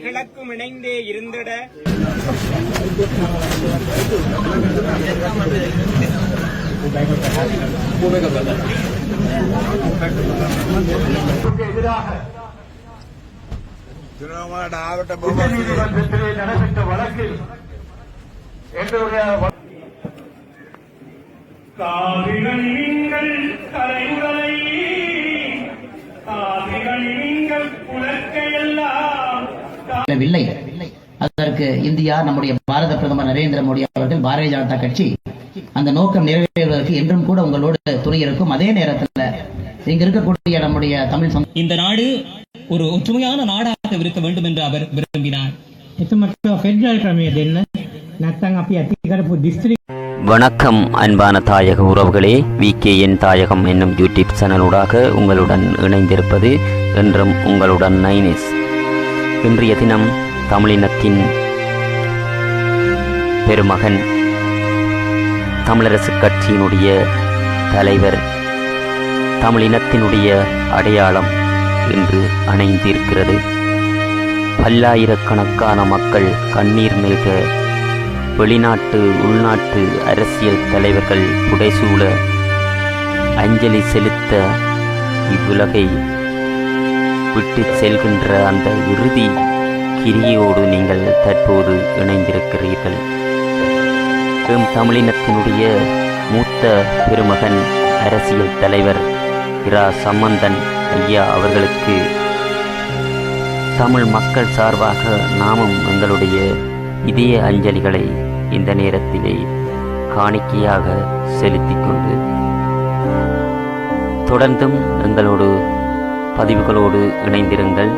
கிழக்கும் இணைந்தே இருந்திட. எதிராக திருவண்ணாமலை உச்சநீதிமன்றத்திலே நடைபெற்ற வழக்கில் என்னுடைய காவிகள் நீங்கள் தலைமுறை காவிகள் நீங்கள் புலற்கையெல்லாம் இல்லை அதற்கு இந்தியா நம்முடைய பாரத பிரதமர் நரேந்திர மோடி அவர்கள் பாரதிய ஜனதா கட்சி அந்த நோக்கம் நிறைவேறுவதற்கு என்றும் கூட உங்களோடு துணை இருக்கும். அதே நேரத்தில் இங்க இருக்கக்கூடிய நம்முடைய தமிழ் இந்த நாடு ஒரு ஒற்றுமையான நாடாக இருக்க வேண்டும் என்று அவர் விரும்பினார். வணக்கம் அன்பான தாயக உறவுகளே. வி கே என் தாயகம் என்னும் யூடியூப் சேனலூடாக உங்களுடன் இணைந்திருப்பது என்றும் உங்களுடன் நைனிஸ். இன்றைய தினம் தமிழினத்தின் பெருமகன் தமிழரசு கட்சியினுடைய தலைவர் தமிழினத்தினுடைய அடையாளம் என்று அணைந்திருக்கிறது. பல்லாயிரக்கணக்கான மக்கள் கண்ணீர் மிக வெளிநாட்டு உள்நாட்டு அரசியல் தலைவர்கள் புடைசூழ அஞ்சலி செலுத்த இவ்வுலகை விட்டு செல்கின்ற அந்த இறுதி கிரியோடு நீங்கள் தற்போது இணைந்திருக்கிறீர்கள். எம் தமிழினத்தினுடைய மூத்த பெருமகன் அரசியல் தலைவர் இரா சம்பந்தன் ஐயா அவர்களுக்கு தமிழ் மக்கள் சார்பாக நாமும் எங்களுடைய இதய அஞ்சலிகளை இந்த நேரத்திலே காணிக்கையாக செலுத்திக் கொண்டு தொடர்ந்தும் எங்களோடு பதிவுகளோடு இணைந்திருங்கள்.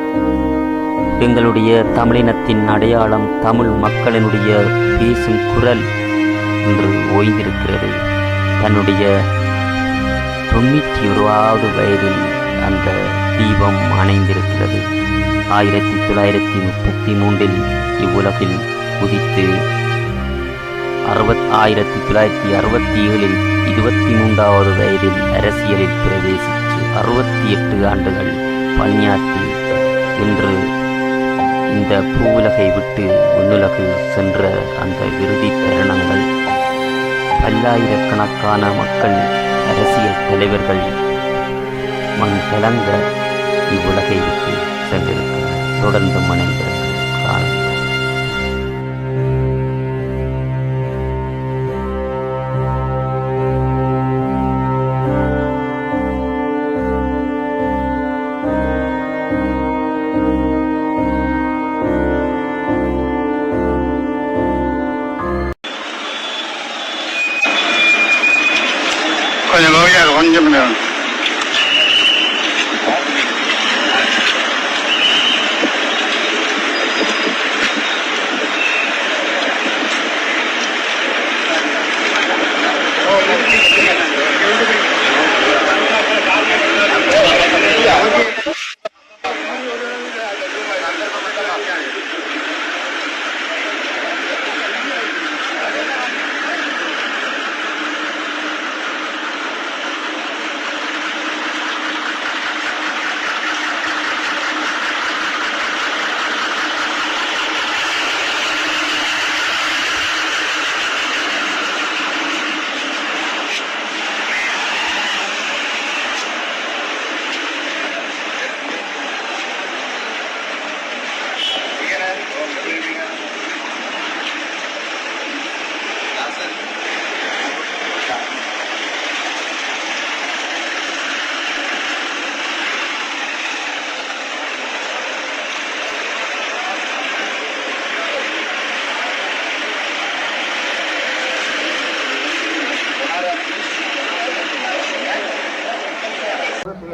எங்களுடைய தமிழினத்தின் அடையாளம் தமிழ் மக்களினுடைய பேசும் குரல் என்று ஓய்ந்திருக்கிறது. தன்னுடைய தொண்ணூற்றி ஒருவாவது வயதில் அந்த தீபம் அணைந்திருக்கிறது. ஆயிரத்தி தொள்ளாயிரத்தி முப்பத்தி மூன்றில் இவ்வுலகில் குதித்து அறுபத் ஆயிரத்தி தொள்ளாயிரத்தி அறுபத்தி ஏழில் இருபத்தி மூன்றாவது வயதில் அரசியலில் பிரவேசித்து அறுபத்தி எட்டு ஆண்டுகள் பணியாற்றி இன்று இந்த பூவுலகை விட்டு விண்ணுலகு சென்ற அந்த இறுதி தருணங்கள் பல்லாயிரக்கணக்கான மக்கள் அரசியல் தலைவர்கள் மண் கலந்த இவ்வுலகை விட்டு சென்றிருக்கிறார் தொடர்ந்து மனைந்திருக்கிறார் கொஞ்சம் கவியா கொஞ்சம் நேரம்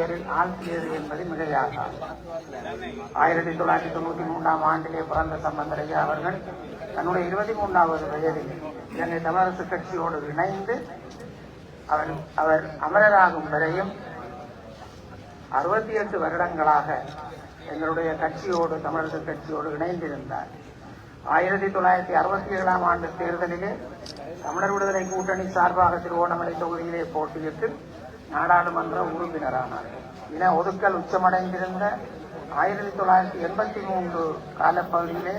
துயரில் ஆசிரியர் என்பது மிகையாகாது ஆயிரத்தி தொள்ளாயிரத்தி தொண்ணூத்தி மூன்றாம் ஆண்டிலே பிறந்த சம்பந்தரையா அவர்கள் தன்னுடைய இருபத்தி மூன்றாவது வயதில் இலங்கை தமிழரசு கட்சியோடு இணைந்து அவர் அவர் அமரராகும் வரையும் அறுபத்தி எட்டு வருடங்களாக எங்களுடைய கட்சியோடு தமிழரசு கட்சியோடு இணைந்திருந்தார். ஆயிரத்தி தொள்ளாயிரத்தி அறுபத்தி ஏழாம் ஆண்டு தேர்தலிலே தமிழர் விடுதலை கூட்டணி சார்பாக திருவோணமலை தொகுதியிலே போட்டியிட்டு நாடாளுமன்ற உறுப்பினரானார். இன ஒதுக்கல் உச்சமடைந்திருந்த ஆயிரத்தி தொள்ளாயிரத்தி எண்பத்தி மூன்று காலப்பகுதியிலே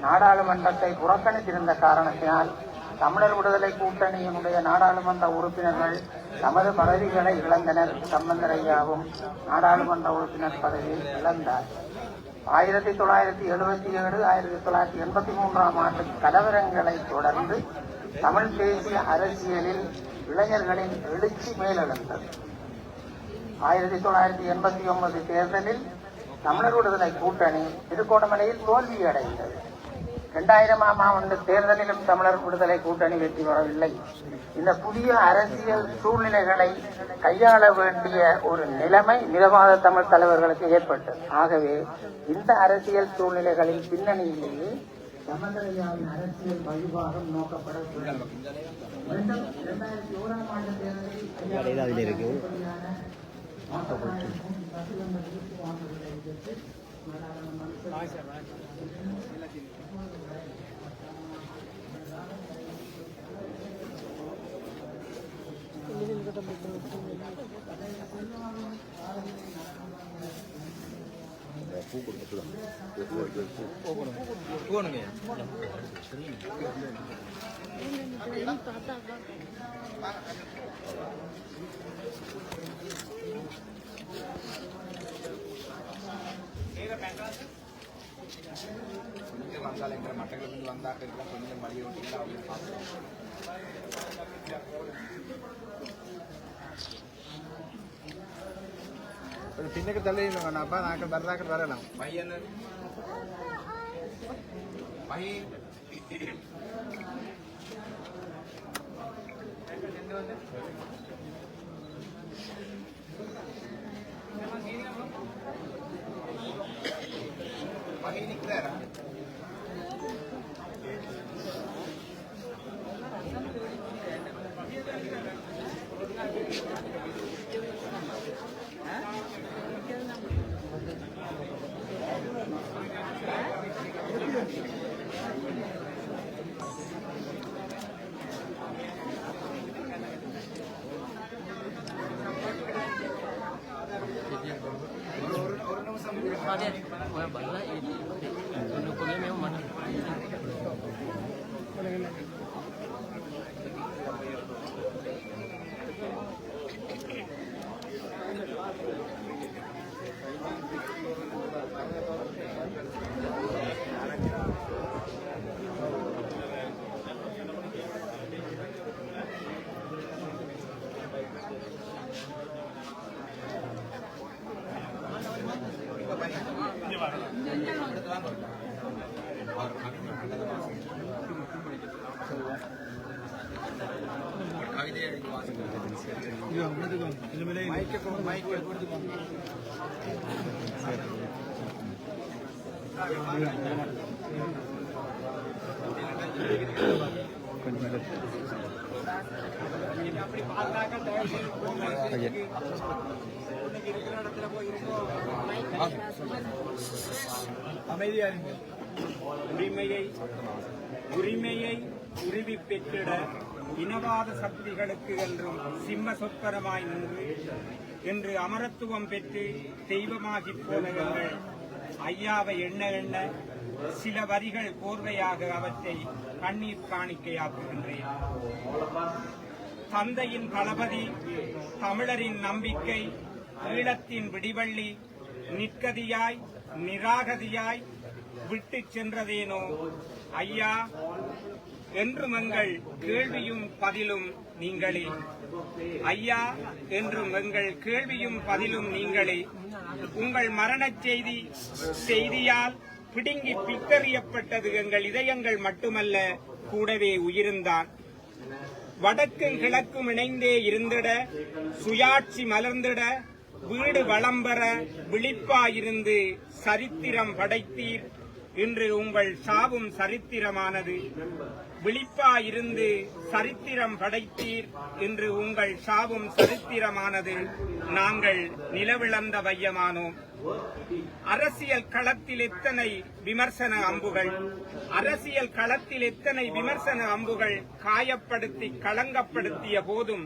நாடாளுமன்றத்தை புறக்கணித்திருந்த காரணத்தினால் தமிழர் விடுதலை கூட்டணியினுடைய நாடாளுமன்ற உறுப்பினர்கள் தமது பதவிகளை இழந்தனர். சம்பந்தரையாவும் நாடாளுமன்ற உறுப்பினர் பதவியை இழந்தார். ஆயிரத்தி தொள்ளாயிரத்தி எழுபத்தி ஏழு ஆயிரத்தி தொள்ளாயிரத்தி எண்பத்தி மூன்றாம் ஆண்டு கலவரங்களை தொடர்ந்து தமிழ் தேசிய அரசியலில் இளைஞர்களின் எழுச்சி மேலெழுந்தது. ஆயிரத்தி தொள்ளாயிரத்தி எண்பத்தி ஒன்பது தேர்தலில் தமிழர் விடுதலை கூட்டணி திருகோணமலையில் தோல்வியடைந்தது இரண்டாயிரமாம் ஆண்டு தேர்தலிலும் தமிழர் விடுதலை கூட்டணி வெற்றி பெறவில்லை. இந்த புதிய அரசியல் சூழ்நிலைகளை கையாள வேண்டிய ஒரு நிலைமை மிதவாத தமிழ் தலைவர்களுக்கு ஏற்பட்டது. ஆகவே இந்த அரசியல் சூழ்நிலைகளின் பின்னணியிலேயே சமதரையாவின் அரசியல் வழிபாகம் நோக்கப்பட இரண்டாயிரத்தி ஓராம் ஆண்டு தேர்தலில் 뽑으면 예쁘다. 이거 이거 뽑으면 뽑으는 게 그냥 처리는. ಮುಂದೆ ಒಂದು ಸಲ ಎಂಟ್ರೆ ಮಟ್ಟಗಳ ಮುಂದೆ ಒಂದು ಹಾಕಿದ್ರೆ ಮುಂದೆ ಮಳೆಯೊಟ್ಟಿಗೆ ಅವ್ರಿಗೆ ಪಾಪ பின்னுக்கு தள்ளி அப்பா நாங்கள் வரலாக்கள் வரலாம் பையன் பையன் உரிமையை உரிமையை உருவி பெற்றிட இனவாத சக்திகளுக்கு என்றும் சிம்ம சொற்பரமாய் நின்று என்று அமரத்துவம் பெற்று தெய்வமாகி போன ஐயாவை எண்ண எண்ண சில வரிகள் கோர்வையாக அவற்றை கண்ணீர் காணிக்கையாக்குகின்றேன். தந்தையின் தளபதி தமிழரின் நம்பிக்கை ஈழத்தின் விடிவள்ளி நிற்கதியாய் நிராகதியாய் விட்டுச் சென்றதேனோ? ஐயா என்றும் எங்கள் கேள்வியும் பதிலும் நீங்களே. ஐயா என்றும் எங்கள் கேள்வியும் பதிலும் நீங்களே. உங்கள் மரணச் செய்தி செய்தியால் பிடுங்கி பித்தறியப்பட்டது எங்கள் இதயங்கள் மட்டுமல்ல கூடவே உயிருந்தான். வடக்கும் கிழக்கும் இணைந்தே இருந்திட சுயாட்சி மலர்ந்திட வீடு வளம்பெற விழிப்பாயிருந்து சரித்திரம் படைத்தீர். இன்று உங்கள் சாவும் சரித்திரமானது. விழிப்பாயிருந்து சரித்திரம் படைத்தீர். இன்று உங்கள் சாவும் சரித்திரமானது. நாங்கள் நிலவிழந்த வையமானோம். அரசியல் களத்தில் எத்தனை விமர்சன அம்புகள். அரசியல் களத்தில் எத்தனை விமர்சன அம்புகள் காயப்படுத்தி களங்கப்படுத்திய போதும்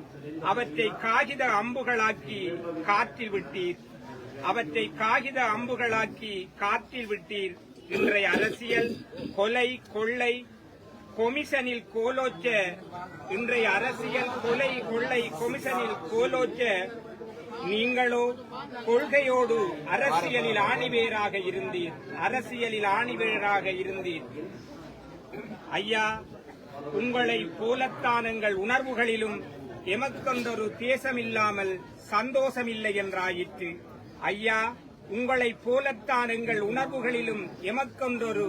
அவற்றை காகித அம்புகளாக்கி காற்றில் விட்டீர். அவற்றை காகித அம்புகளாக்கி காற்றில் விட்டீர். இன்றைய அரசியல் கொலை கொள்ளை கொமிஷனில் கோலோச்ச இன்றைய அரசியல் கொலை கொள்ளை கொமிஷனில் கோலோச்ச நீங்களோ கொள்கையோடு அரசியலில் ஆணிவேராக இருந்தீர் அரசியலில் ஆணிவேராக இருந்தீர். ஐயா உங்களை போலத்தான் எங்கள் உணர்வுகளிலும் எமக்கொண்டொரு தேசமில்லாமல் சந்தோஷமில்லை என்றாயிற்று. ஐயா உங்களைப் போலத்தான் எங்கள் உணர்வுகளிலும் எமக்கொன்றொரு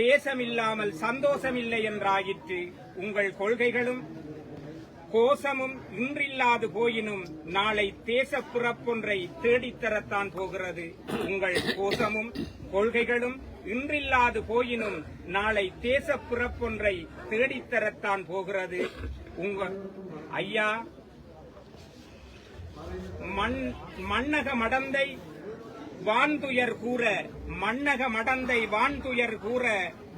தேசமில்லாமல் சந்தோஷமில்லை என்றாயிற்று. உங்கள் கொள்கைகளும் கோசமும் இன்றில்லாது போயினும் நாளை தேச பிறப்பொன்றை தேடித்தரத்தான் போகிறது. உங்கள் கோசமும் கொள்கைகளும் இன்றில்லாது போயினும் நாளை தேச பிறப்பொன்றை தேடித்தரத்தான் போகிறது. உங்கள் ஐயா மண் மன்னக மடந்தை வான்துயர் கூற மன்னக மடந்தை வான்துயர் கூற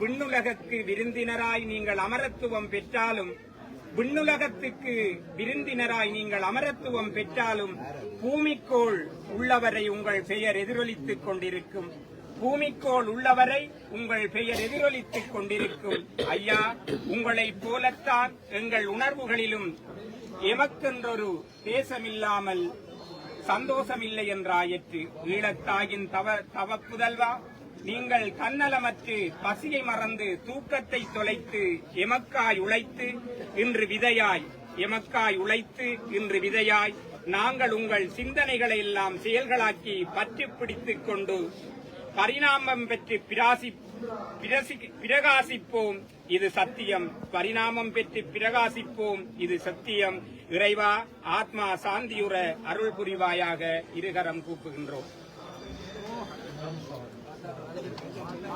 விண்ணுலகக்கு விருந்தினராய் நீங்கள் அமரத்துவம் பெற்றாலும் விண்ணுலகத்துக்கு விருந்தினராய் நீங்கள் அமரத்துவம் பெற்றாலும் பூமிக்கோள் உள்ளவரை உங்கள் பெயர் எதிரொலித்துக் கொண்டிருக்கும். பூமிக்கோள் உள்ளவரை உங்கள் பெயர் எதிரொலித்துக் கொண்டிருக்கும். ஐயா உங்களைப் போலத்தான் எங்கள் உணர்வுகளிலும் எமக்கென்றொரு தேசமில்லாமல் சந்தோஷமில்லை என்றாயிற்று ஈழத்தாயின் தவ தவப்புதல்வா நீங்கள் தன்னலமற்று பசியை மறந்து தூக்கத்தை தொலைத்து எமக்காய் உழைத்து இன்று விதையாய் எமக்காய் உழைத்து இன்று விதையாய் நாங்கள் உங்கள் சிந்தனைகளை எல்லாம் செயல்களாக்கி பற்றி பிடித்துக் கொண்டு பரிணாமம் பெற்று பிராசி பிரகாசிப்போம். இது சத்தியம். பரிணாமம் பெற்று பிரகாசிப்போம். இது சத்தியம். இறைவா ஆத்மா சாந்தியுற அருள் புரிவாயாக இருகரம் கூப்புகின்றோம்.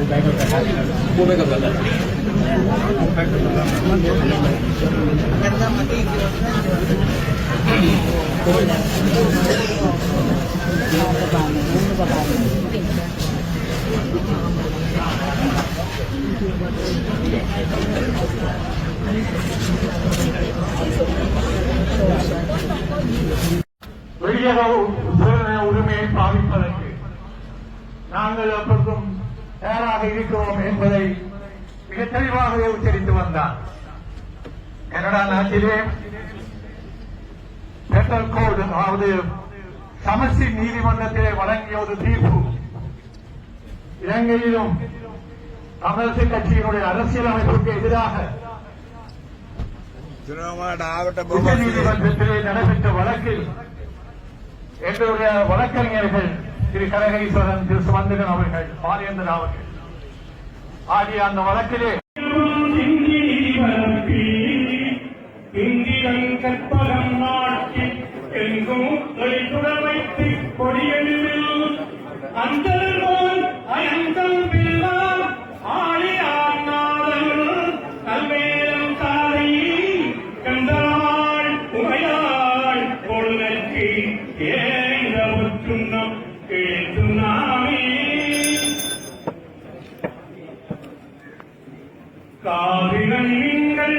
பார்த்துட்டு அங்க வருவாங்க சரிதானே ஒரே பார்க்காம போக முடியாது எல்லாம் பார்த்துட்டு போறது வெளியக சுதந்திர உரிமையை பாவிப்பதற்கு நாங்கள் எப்போதும் தயாராக இருக்கிறோம் என்பதை மிக தெளிவாகவே உச்சரித்து வந்தார். கனடா நாட்டிலே பெட்டல் கோடு அதாவது சமஸ்டி நீதிமன்றத்திலே வழங்கிய ஒரு தீர்ப்பு. இலங்கையிலும் தமிழரசு கட்சியினுடைய அரசியலமைப்புக்கு எதிராக உச்ச நீதிமன்றத்திலே நடைபெற்ற வழக்கில் எங்களுடைய வழக்கறிஞர்கள் திரு கனகஈஸ்வரன் திரு சுமந்திரன் அவர்கள் பாரியந்தன் அவர்கள். ஆகிய அந்த வழக்கிலே இந்திரன் கற்பகம் நாட்டி எங்கும் தொழில்துடன் வைத்து கொடியெழுவில் அயந்தம் காவிகள் நீங்கள்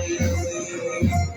うん。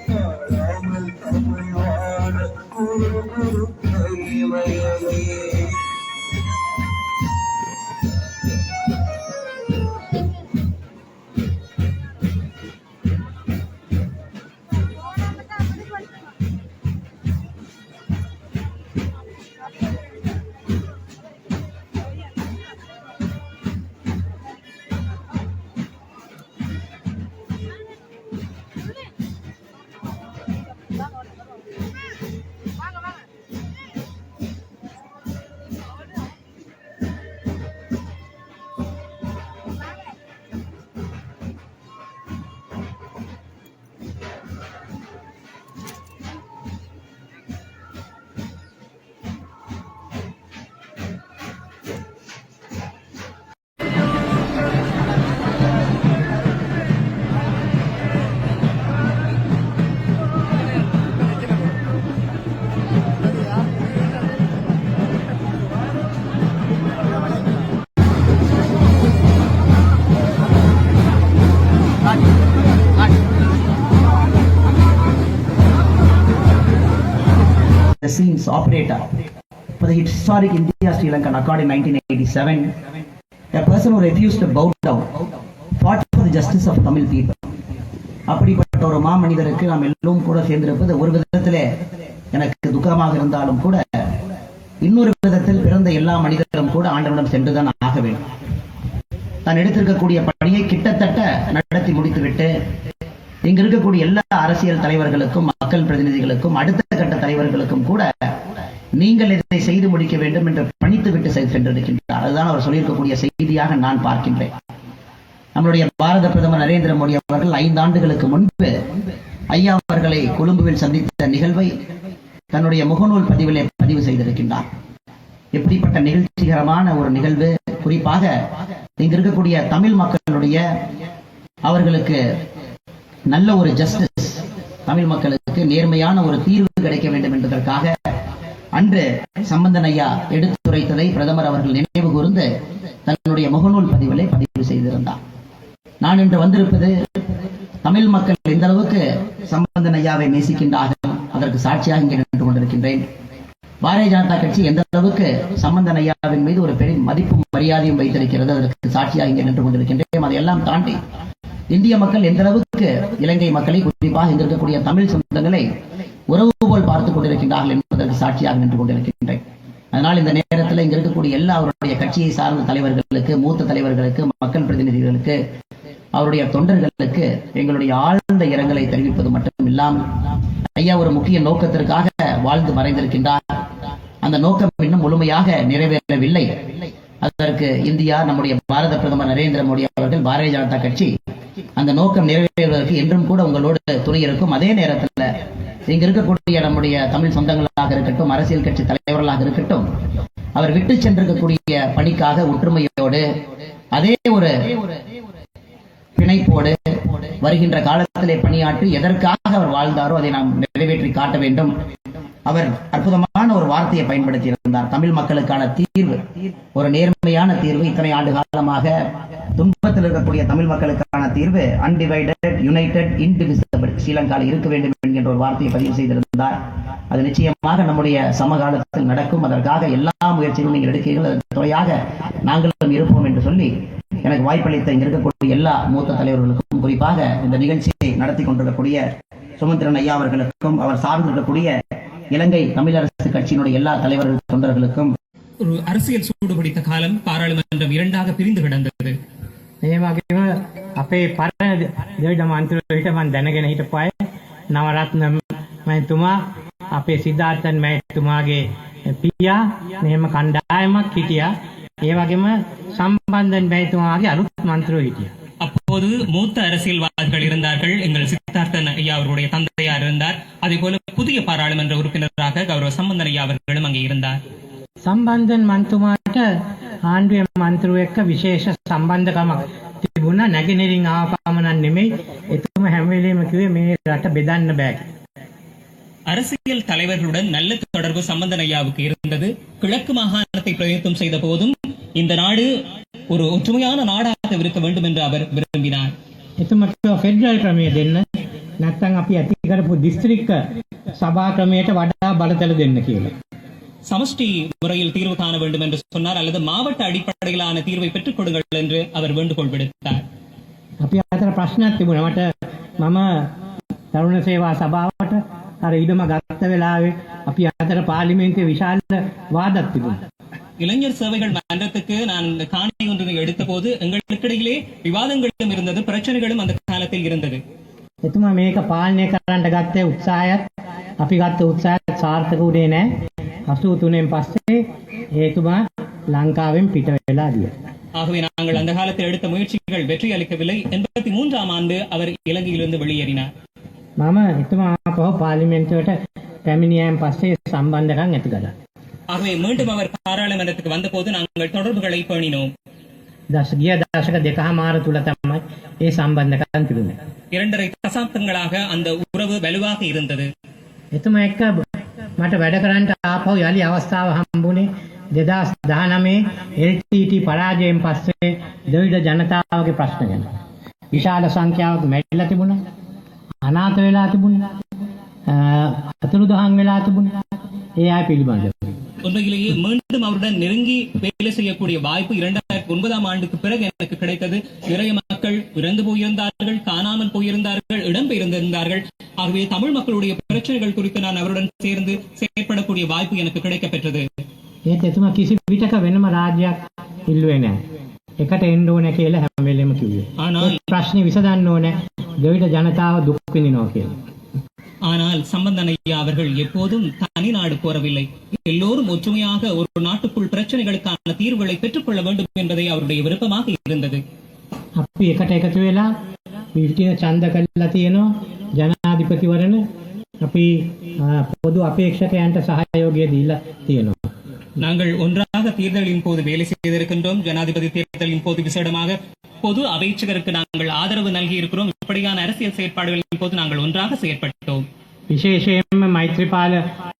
The scenes operator for the historic India Sri Lankan Accord in 1987, a person who refused to bow down, fought for the justice of Tamil people. அப்படிப்பட்ட ஒரு மாமனிதருக்கு நாம் எல்லோரும் கூட சேர்ந்திருப்பது ஒரு விதத்தில் எனக்கு துக்கமாக இருந்தாலும் கூட இன்னொரு விதத்தில் பிறந்த எல்லா மனிதர்களும் கூட ஆண்டவனிடம் சென்றுதான் ஆக வேண்டும் நான் எடுத்திருக்கக்கூடிய பணியை கிட்டத்தட்ட நடத்தி முடித்துவிட்டு இங்க இருக்கக்கூடிய எல்லா அரசியல் தலைவர்களுக்கும் மக்கள் பிரதிநிதிகளுக்கும் அடுத்த கட்ட தலைவர்களுக்கும் கூட நீங்கள் இதை செய்து முடிக்க வேண்டும் என்று பணித்துவிட்டு சென்றிருக்கின்றார். அதுதான் அவர் சொல்லியிருக்கக்கூடிய செய்தியாக நான் பார்க்கின்றேன். நம்மளுடைய பாரத பிரதமர் நரேந்திர மோடி அவர்கள் ஐந்து ஆண்டுகளுக்கு முன்பு ஐயா அவர்களை கொழும்புவில் சந்தித்த நிகழ்வை தன்னுடைய முகநூல் பதிவிலே பதிவு செய்திருக்கின்றார். எப்படிப்பட்ட நிகழ்ச்சிகரமான ஒரு நிகழ்வு. குறிப்பாக இங்கு இருக்கக்கூடிய தமிழ் மக்களுடைய அவர்களுக்கு நல்ல ஒரு ஜஸ்டிஸ் தமிழ் மக்களுக்கு நேர்மையான ஒரு தீர்வு கிடைக்க வேண்டும் என்பதற்காக அன்று சம்பந்தன் ஐயா எடுத்துரைத்ததை பிரதமர் அவர்கள் நினைவு கூர்ந்து தன்னுடைய முகநூல் பதிவிலே பதிவு செய்திருந்தார். நான் இன்று வந்திருப்பது தமிழ் மக்கள் எந்த அளவுக்கு சம்பந்தன் ஐயாவை நேசிக்கின்றார்கள். அதற்கு சாட்சியாக இங்கே நின்று கொண்டிருக்கின்றேன். பாரதிய ஜனதா கட்சி எந்த அளவுக்கு சம்பந்தன் ஐயாவின் மீது ஒரு பெரிய மதிப்பும் மரியாதையும் வைத்திருக்கிறது அதற்கு சாட்சியாக இங்கே நின்று கொண்டிருக்கின்றேன். அதையெல்லாம் தாண்டி இந்திய மக்கள் எந்த அளவுக்கு இலங்கை மக்களை குறிப்பாக இங்க இருக்கக்கூடிய தமிழ் சொந்தங்களை உறவு போல் பார்த்துக் கொண்டிருக்கின்றார்கள் என்பதற்கு சாட்சியாக நின்று கொண்டிருக்கின்றேன். அதனால் இந்த நேரத்தில் இங்க இருக்கக்கூடிய எல்லா அவருடைய கட்சியை சார்ந்த தலைவர்களுக்கு மூத்த தலைவர்களுக்கு மக்கள் பிரதிநிதிகளுக்கு அவருடைய தொண்டர்களுக்கு எங்களுடைய ஆழ்ந்த இரங்கலை தெரிவிப்பது மட்டும் இல்லாமல் ஐயா ஒரு முக்கிய நோக்கத்திற்காக வாழ்ந்து மறைந்திருக்கின்றார். அந்த நோக்கம் இன்னும் முழுமையாக நிறைவேறவில்லை. அதற்கு இந்தியா நம்முடைய பாரத பிரதமர் நரேந்திர மோடி அவர்கள் பாரதிய ஜனதா கட்சி அந்த நோக்கம் நிறைவேறுவதற்கு என்றும் கூட உங்களோடு துணை இருக்கும். அதே நேரத்தில் இங்க இருக்கக்கூடிய நம்முடைய தமிழ் சொந்தங்களாக இருக்கட்டும் அரசியல் கட்சி தலைவர்களாக இருக்கட்டும் அவர் விட்டு சென்றிருக்கக்கூடிய பணிக்காக ஒற்றுமையோடு அதே ஒரு பிணைப்போடு வருகின்ற காலத்திலே பணியாற்றி எதற்காக அவர் வாழ்ந்தாரோ அதை நாம் நிறைவேற்றி காட்ட வேண்டும். அவர் அற்புதமான ஒரு வார்த்தையை பயன்படுத்தி இருந்தார் தமிழ் மக்களுக்கான தீர்வு. ஒரு நேர்மையான தீர்வு. இத்தனை ஆண்டு காலமாக துன்பத்தில் இருக்கக்கூடிய தமிழ் மக்களுக்கான தீர்வு அன்டிவைடட் யுனைடெட் இன்டிவிசிபிள் ஸ்ரீலங்காவில் இருக்க வேண்டும் என்கின்ற ஒரு வார்த்தையை பதிவு செய்திருந்தார். அது நிச்சயமாக நம்முடைய சமகாலத்தில் நடக்கும். அதற்காக எல்லா முயற்சிகளும் நீங்கள் எடுக்கிறீர்கள். அதற்கு துணையாக நாங்களும் இருப்போம் என்று சொல்லி எனக்கு வாய்ப்பளித்த இங்க இருக்கக்கூடிய எல்லா மூத்த தலைவர்களுக்கும் குறிப்பாக இந்த நிகழ்ச்சியை நடத்தி கொண்டிருக்கக்கூடிய சுமந்திரன் ஐயா அவர்களுக்கும் அவர் சார்ந்திருக்கக்கூடிய இலங்கை தமிழரசு கட்சியினுடைய எல்லா தலைவர்கள் தொண்டர்களுக்கும் ஒரு அரசியல் சூடு பிடித்த காலம் பாராளுமன்றம் இரண்டாக பிரிந்து கிடந்தது ඒ වගේම අපේ පරණ දෙවිඩ මන්තුරට මන් දැනගෙන හිටපු අය නවරත්න මැතිතුමා අපේ සිද්ධාර්ථන් මැතිතුමාගේ පියා මෙහෙම කණ්ඩායමක් හිටියා ඒ වගේම සම්බන්ධන් මැතිතුමාගේ අලුත් මන්ත්‍රෝ හිටියා அப்போது மூத்த அரசியல்வாதிகள் இருந்தார்கள் எங்கள் சித்தார்த்தன் ஐயா அவர்களுடைய தந்தையார் இருந்தார் அதே போல புதிய பாராளுமன்ற உறுப்பினராக கௌரவ சம்பந்தன் ஐயா அவர்களும் அங்கே இருந்தார் සම්බන්ධන් මන්තුමාට ආණ්ඩුවේ මන්ත්‍රුව එක්ක විශේෂ සම්බන්ධකමක් තිබුණා නැගෙනහිරින් ආව පමණක් නෙමෙයි එතුම හැම වෙලේම කිව්වේ මේ රට බෙදන්න බෑ කියලා. அரசியல் தலைவர்களுடன் நல்ல தொடர்பு சம்பந்தன் ஐயாவுக்கு இருந்தது கிழக்கு மாகாணத்தை பிரயத்தனம் செய்த போதும் இந்த நாடு ஒரு ஒற்றுமையான நாடாக இருக்க வேண்டும் என்று அவர் விரும்பினார் එතුමා කිව්වා ෆෙඩරල් ක්‍රමය දෙන්න නැත්නම් අපි ඇති කරපු දිස්ත්‍රික්ක සභා ක්‍රමයට වඩා බලතල දෙන්න කියලා. சமஷ்டி முறையில் தீர்வு காண வேண்டும் என்று சொன்னார் அல்லது மாவட்ட அடிப்படையிலான தீர்வை பெற்றுக் கொடுங்கள் என்று அவர் வேண்டுகோள் விடுத்தார் අපි අතර ප්‍රශ්නයක් තිබුණා. මට මම තරුණ සේවා සභාවට අර ඉඩම ගත්ත වෙලාවේ අපි අතර පාර්ලිමේන්තුවේ විශාල වාදක් තිබුණා. இளைஞர் சேவைகள் மன்றத்துக்கு நான் இந்த காணி ஒன்றினை எடுத்த போது எங்களுக்கிடையிலே விவாதங்களும் இருந்தது பிரச்சனைகளும் அந்த காலத்தில் இருந்தது එතුමා මේක පාලනය කරන්න ගත්තේ උත්සාහයත් අපි ගත්ත උත්සාහයත් සාර්ථක වුණේ නැහැ. 83න් පස්සේ ඒතුමා ලංකාවෙන් පිට වෙලා ගියා. ஆகவே நாங்கள் அந்த காலத்தில் எடுத்த முயற்சிகள் வெற்றி அளிக்கவில்லை எண்பத்தி மூன்றாம் ஆண்டு அவர் இலங்கையிலிருந்து வெளியேறினார் මම එතුමා ආපහු පාර්ලිමේන්තුවට පැමිණියන් පස්සේ සම්බන්ධකම් ඇති කළා. ஆகவே மீண்டும் அவர் பாராளுமன்றத்துக்கு வந்தபோது நாங்கள் தொடர்புகளை பேணினோம் දශ ගිය දශක දෙකහමාර තුල තමයි ඒ සම්බන්ධකම් තිබුණේ. இரண்டரை தசாப்தங்களாக அந்த உறவு வலுவாக இருந்தது එතුමා එක්ක මට වැඩ කරන්න ආපහු යලි අවස්ථාව හම්බුනේ 2019 LTT පරාජයෙන් පස්සේ ද්‍රවිඩ ජනතාවගේ ප්‍රශ්න ගැන. විශාල සංඛ්‍යාවක් මැරිලා තිබුණා. අනාථ වෙලා තිබුණා. අ, අතුරුදහන් වෙලා තිබුණා. ඒ අය පිළිබඳව. உண்மையிலேயே மீண்டும் அவருடன் நெருங்கி வேலை செய்யக்கூடிய வாய்ப்பு இரண்டாயிரத்தி ஒன்பதாம் ஆண்டுக்கு பிறகு எனக்கு கிடைத்தது நிறைய மக்கள் இறந்து போயிருந்தார்கள் காணாமல் போயிருந்தார்கள் இடம்பெயர்ந்திருந்தார்கள் ஆகவே தமிழ் மக்களுடைய பிரச்சனைகள் குறித்து நான் அவருடன் சேர்ந்து செயற்படக்கூடிய வாய்ப்பு எனக்கு கிடைக்கப்பெற்றது ඒත් එතුමා කිසි විටක වෙනම රාජ්‍යයක් ඉල්ලුවේ නැහැ. එකට එන්න ඕනේ කියලා හැම වෙලෙම කිව්වේ. ஆனால் ප්‍රශ්නේ විසඳන්න ඕනේ ද්‍රවිඩ ජනතාව දුක් විඳිනවා කියලා. ஆனால் சம்பந்தன் ஐயா அவர்கள் எப்போதும் தனி நாடு கோரவில்லை எல்லோரும் ஒற்றுமையாக ஒரு நாட்டுக்குள் பிரச்சனைகளுக்கான தீர்வுகளை பெற்றுக்கொள்ள வேண்டும் என்பதே அவருடைய விருப்பமாக இருந்தது අපි එකට එකතු වෙලා පිටින ඡන්ද කරලා තියෙනවා ජනාධිපතිවරණ අපි අ, පොදු අපේක්ෂකයන්ට සහයෝගය දීලා තියෙනවා. நாங்கள் ஒன்றாக தேர்தலின் போது வேலை செய்திருக்கின்றோம் ஜனாதிபதி தேர்தலின் போது விசேடமாக பொது அமைச்சகருக்கு நாங்கள் ஆதரவு நல்கி இருக்கிறோம் இப்படியான அரசியல் செயற்பாடுகளின் போது நாங்கள் ஒன்றாக செயற்பட்டோம் විශේෂයෙන්ම මෛත්‍රීපාල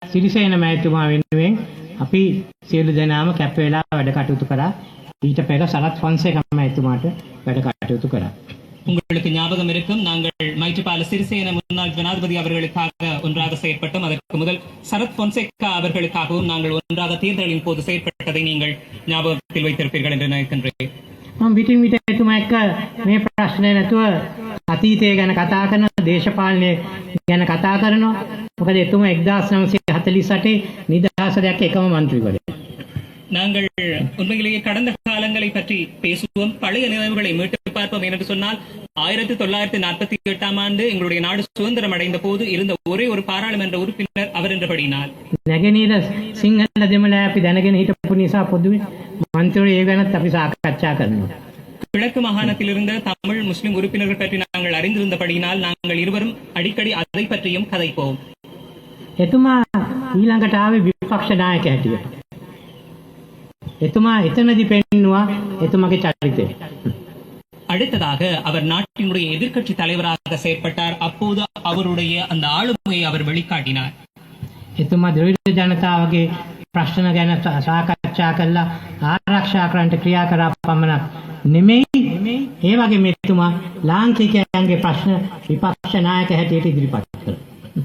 සිරිසේන මෑතුමා වෙනුවෙන් අපි සියලු දෙනාම කැප වෙලා වැඩ කටයුතු කරා. ඊට පෙර සරත් ෆොන්සේක මෑතුමාට වැඩ කටයුතු කරා. உங்களுக்கு ஞாபகம் இருக்கும் நாங்கள் மைத்ரிபால சிறிசேன முன்னாள் ஜனாதிபதி அவர்களுக்காக ஒன்றாக செயற்பட்டோம் அதற்கு முதல் சரத் பொன்சேகா அவர்களுக்காகவும் நாங்கள் ஒன்றாக தேர்தலின் போது செயற்பட்டதை நீங்கள் ஞாபகத்தில் வைத்திருப்பீர்கள் என்று நினைக்கின்றேன் මම විටින් විට එතුමා එක්ක මේ ප්‍රශ්නේ නැතුව අතීතය ගැන කතා කරන දේශපාලනය ගැන කතා කරනවා. මොකද එතුමා 1948 නිදහස දැක්ක එකම മന്ത്രിවරයා. நாங்கள் உண்மையிலேயே கடந்த காலங்களை பற்றி பேசுவோம் பழைய நினைவுகளை மீட்டு பார்ப்போம் என்று சொன்னால் ஆயிரத்தி தொள்ளாயிரத்தி நாற்பத்தி எட்டாம் ஆண்டு எங்களுடைய நாடு சுதந்திரம் அடைந்த போது இருந்த ஒரே ஒரு பாராளுமன்ற உறுப்பினர் அவர் என்றபடினால் නැගෙනහිර සිංහල දෙමළ අපි දැනගෙන හිටපු නිසා පොදුවේ මන්ත්‍රී ඒ ගැනත් අපි සාකච්ඡා කරනවා. கிழக்கு மாகாணத்தில் இருந்த தமிழ் முஸ்லிம் உறுப்பினர்கள் பற்றி நாங்கள் அறிந்திருந்தபடியினால் நாங்கள் இருவரும் அடிக்கடி அதை பற்றியும் கதைப்போம் එතුමා ඊළඟට ආවේ විපක්ෂ නායක හැටියට. එතුමා එතනදි පෙන්නවා එතුමගේ චරිතය. அடுத்ததாக அவர் நாட்டினுடைய எதிர்க்கட்சி தலைவராக செயற்பட்டார் அப்போது அவருடைய அந்த ஆளுமையை அவர் வெளிக்காட்டினார் එතුමා ද්‍රවිඩ ජනතාවගේ ප්‍රශ්න ගැන සා- සාකච්ඡා කළා ආරක්ෂා කරන්නට ක්‍රියා කරා පමණක් නෙමෙයි ඒ වගේම එතුමා ලාංකිකයන්ගේ ප්‍රශ්න විපක්ෂ නායක හැටියට ඉදිරිපත් කළා.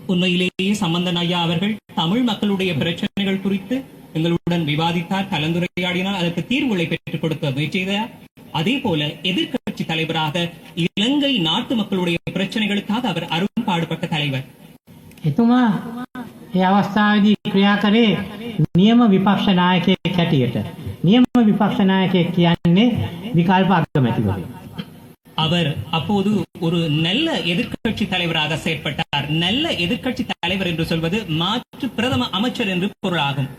உண்மையிலேயே சம்பந்தன் ஐயா அவர்கள் தமிழ் மக்களுடைய பிரச்சனைகள் குறித்து எங்களுடன் விவாதித்தார் கலந்துரையாடினார் அதற்கு தீர்வுகளை பெற்றுக் கொடுக்க முயற்சி செய்தார் அதே போல எதிர்க்கட்சி தலைவராக இலங்கை நாட்டு மக்களுடைய பிரச்சனைகளுக்காக அவர் அரும்பாடுபட்ட தலைவர் එතුමා ඒ අවස්ථාවේදී ක්‍රියා කරේ නියම විපක්ෂ නායකයෙක් හැටියට. නියම විපක්ෂ නායකයෙක් කියන්නේ විකල්ප අගමැතිවරයෙක්. அவர் அப்போது ஒரு நல்ல எதிர்க்கட்சி தலைவராக செயற்பட்டார் நல்ல எதிர்க்கட்சி தலைவர் என்று சொல்வது மாற்று பிரதம அமைச்சர் என்று பொருளாகும்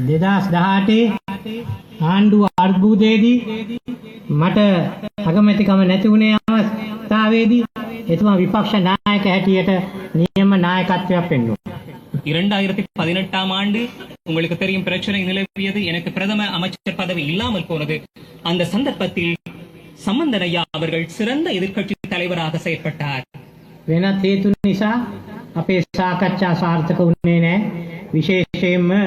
2018 ආණ්ඩුව අර්බුදයේදී මට අගමැතිකම නැති වුණේ අවස්ථාවේදී එතුමා විපක්ෂ නායක හැටියට නියම නායකත්වයක් පෙන්වුවා. இரண்டாயிரத்தி பதினெட்டாம் ஆண்டு உங்களுக்கு தெரியும் பிரச்சனை நிலவியது எனக்கு பிரதம அமைச்சர் பதவி இல்லாமல் போனது அந்த சந்தர்ப்பத்தில் சம்பந்தனையா அவர்கள் சிறந்த எதிர்க்கட்சி தலைவராக செயற்பட்டார் වෙනත් හේතු නිසා අපේ සාකච්ඡා සාර්ථක වුණේ නැහැ. විශේෂයෙන්ම අ,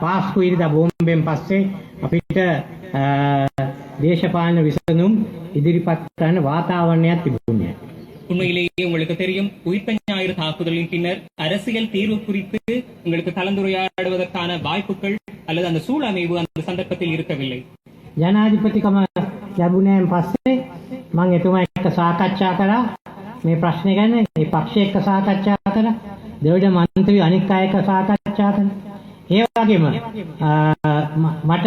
පාස්කු ඉරිදා බෝම්බෙන් පස්සේ අපිට අ, දේශපාලන විසඳුම් ඉදිරිපත් කරන වාතාවරණයක් තිබුණේ නැහැ. உண்மையிலேயே உங்களுக்கு தெரியும் உயிர்த்த ஞாயிறு தாக்குதலின் பின்னர் அரசியல் தீர்வு குறித்து உங்களுக்கு கலந்துரையாடுவதற்கான வாய்ப்புகள் அல்லது அந்த சூழமைவு அந்த சந்தர்ப்பத்தில் இருக்கவில்லை ජනාධිපතිකම ලැබුණෑන් පස්සේ මං එතුමා එක්ක සාකච්ඡා කරා මේ ප්‍රශ්නේ ගැන ඒ පක්ෂය එක්ක සාකච්ඡා කරා දෙවිඩ මන්ත්‍රී අනික් අය එක්ක සාකච්ඡා කරා ඒ වගේම අ, ම- මට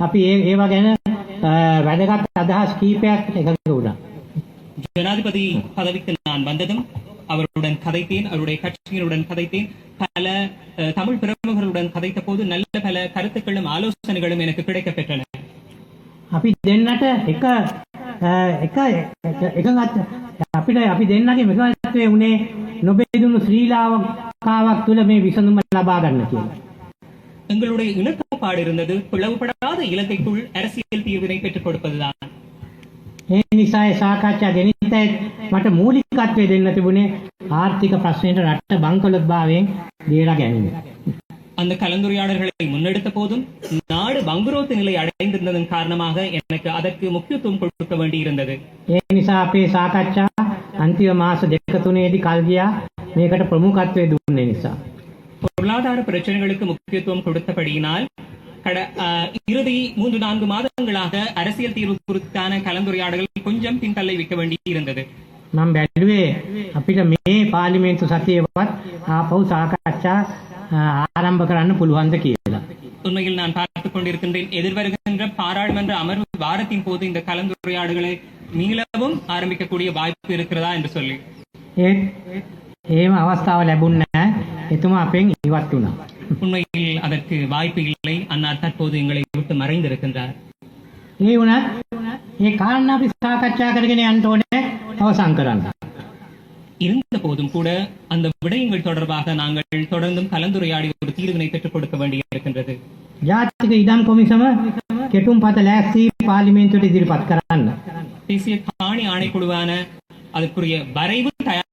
අපි ඒ ඒවා ගැන අ, වැදගත් අදහස් කීපයක් එකතු වුණා ஜனாதிபதி பதவிக்கு நான் வந்ததும் அவருடன் கதைத்தேன் அவருடைய கட்சியினுடன் கதைத்தேன் பல அஹ், தமிழ் பிரமுகர்களுடன் கதைத்த போது நல்ல பல கருத்துக்களும் ஆலோசனைகளும் எனக்கு கிடைக்கப் பெற்றன අපි දෙන්නට එක අ, එක එක- එකගත් අපිට අපි දෙන්නගේ එකගත්වය වුණේ නොබේදුණු ශ්‍රීලාවකාවක් තුළ මේ විසඳුම ලබා ගන්න කියලා. எங்களுடைய இணக்கப்பாடு இருந்தது பிளவுபடாத இலங்கைக்குள் அரசியல் தீர்வினை பெற்றுக் கொடுப்பதுதான் ඒ නිසා ඒ සාකච්ඡා ගෙනිත මට මූලිකත්වය දෙන්න තිබුණේ ආර්ථික ප්‍රශ්නයට රට බංකොලොත් භාවයෙන් දීලා ගැනීම. அந்த கலந்துரையாடல்களை முன்னெடுத்த போதும் நாடு பங்குரோத்து நிலை அடைந்திருந்ததன் காரணமாக எனக்கு அதற்கு முக்கியத்துவம் கொடுக்க வேண்டியிருந்தது ඒ නිසා අපේ සාකච්ඡා අන්තිම මාස දෙක තුනේදී කල් ගියා මේකට ප්‍රමුඛත්වය දුන්නේ නිසා. பொருளாதார பிரச்சனைகளுக்கு முக்கியத்துவம் கொடுத்தபடியினால் கட அஹ், இறுதி மூன்று நான்கு மாதங்களாக அரசியல் தீர்வு குறித்தான கலந்துரையாடல்கள் கொஞ்சம் பின்தள்ளி வைக்க வேண்டியிருந்தது මම බැලුවේ අපිට මේ පාර්ලිමේන්තු සතියේවත් ආපහු සාකච්ඡා අ, ආරම්භ කරන්න පුළුවන්ද කියලා. உண்மையில் நான் பார்த்துக் கொண்டிருக்கின்றேன் எதிர்வருகின்ற பாராளுமன்ற அமர்வு வாரத்தின் போது இந்த கலந்துரையாடல்களை மீளவும் ஆரம்பிக்கக்கூடிய வாய்ப்பு இருக்கிறதா என்று சொல்லி ඒත් ඒම අවස්ථාව ලැබුණ නැහැ. එතුමා අපෙන් ඉවත් වුණා. உண்மையில் அதற்கு வாய்ப்பு இல்லை அன்னார் தற்போது எங்களை விட்டு மறைந்திருக்கின்றார் ඒ වුණත් ඒ කාරණා අපි සාකච්ඡා කරගෙන යන්න ඕනේ අවසන් කරන්න. இருந்த போதும் கூட அந்த விடயங்கள் தொடர்பாக நாங்கள் தொடர்ந்தும் கலந்துரையாடி ஒரு தீர்வினை பெற்றுக் கொடுக்க வேண்டியிருக்கின்றது ජාතික ඉඩම් කොමිසම කෙටුම් පත ලෑස්ති පාර්ලිමේන්තුවට ඉදිරිපත් කරන්න. தேசிய காணி ஆணைக்குழுவான அதற்குரிய வரைவு தயார்